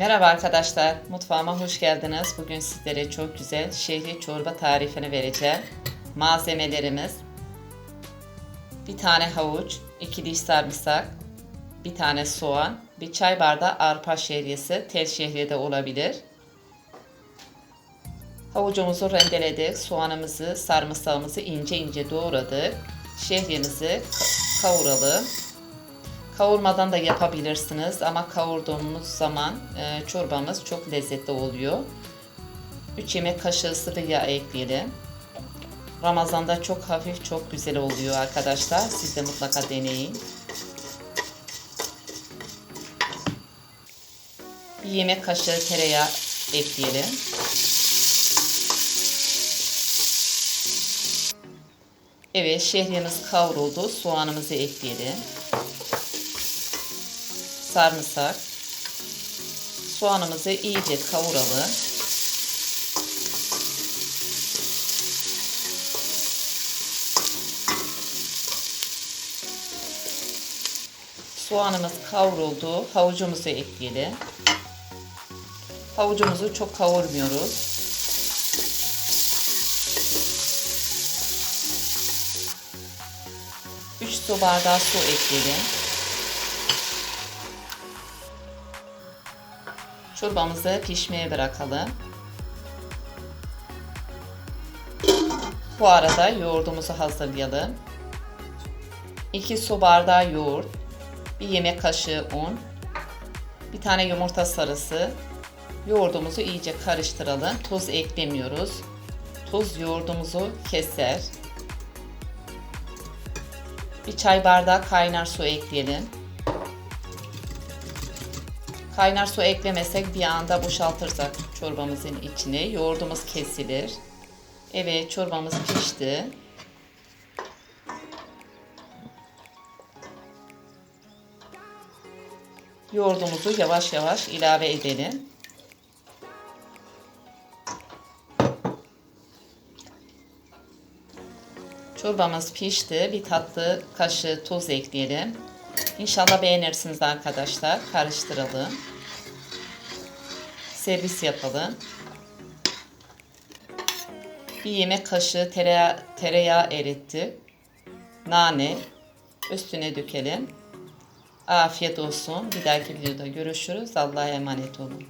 Merhaba arkadaşlar, mutfağıma hoş geldiniz. Bugün sizlere çok güzel şehri çorba tarifini vereceğim. Malzemelerimiz bir tane havuç, iki diş sarımsak, bir tane soğan, bir çay bardağı arpa şehriyesi, tel şehriye de olabilir. Havucumuzu rendeledik, soğanımızı, sarımsağımızı ince ince doğradık. Şehriyemizi ka- kavuralım. Kavurmadan da yapabilirsiniz ama kavurduğumuz zaman e, çorbamız çok lezzetli oluyor. 3 yemek kaşığı sıvı yağ ekleyelim. Ramazanda çok hafif, çok güzel oluyor arkadaşlar. Siz de mutlaka deneyin. Bir yemek kaşığı tereyağı ekleyelim. Evet, şehriyemiz kavruldu. Soğanımızı ekleyelim sarımsak. Soğanımızı iyice kavuralım. Soğanımız kavruldu. Havucumuzu ekleyelim. Havucumuzu çok kavurmuyoruz. Üç su bardağı su ekleyelim. Çorbamızı pişmeye bırakalım. Bu arada yoğurdumuzu hazırlayalım. 2 su bardağı yoğurt, 1 yemek kaşığı un, bir tane yumurta sarısı. Yoğurdumuzu iyice karıştıralım. Tuz eklemiyoruz. Tuz yoğurdumuzu keser. Bir çay bardağı kaynar su ekleyelim. Kaynar su eklemesek bir anda boşaltırsak çorbamızın içine yoğurdumuz kesilir. Evet çorbamız pişti. Yoğurdumuzu yavaş yavaş ilave edelim. Çorbamız pişti. Bir tatlı kaşığı tuz ekleyelim. İnşallah beğenirsiniz arkadaşlar. Karıştıralım. Servis yapalım. Bir yemek kaşığı tereyağı, tereyağı eritti. Nane. Üstüne dökelim. Afiyet olsun. Bir dahaki videoda görüşürüz. Allah'a emanet olun.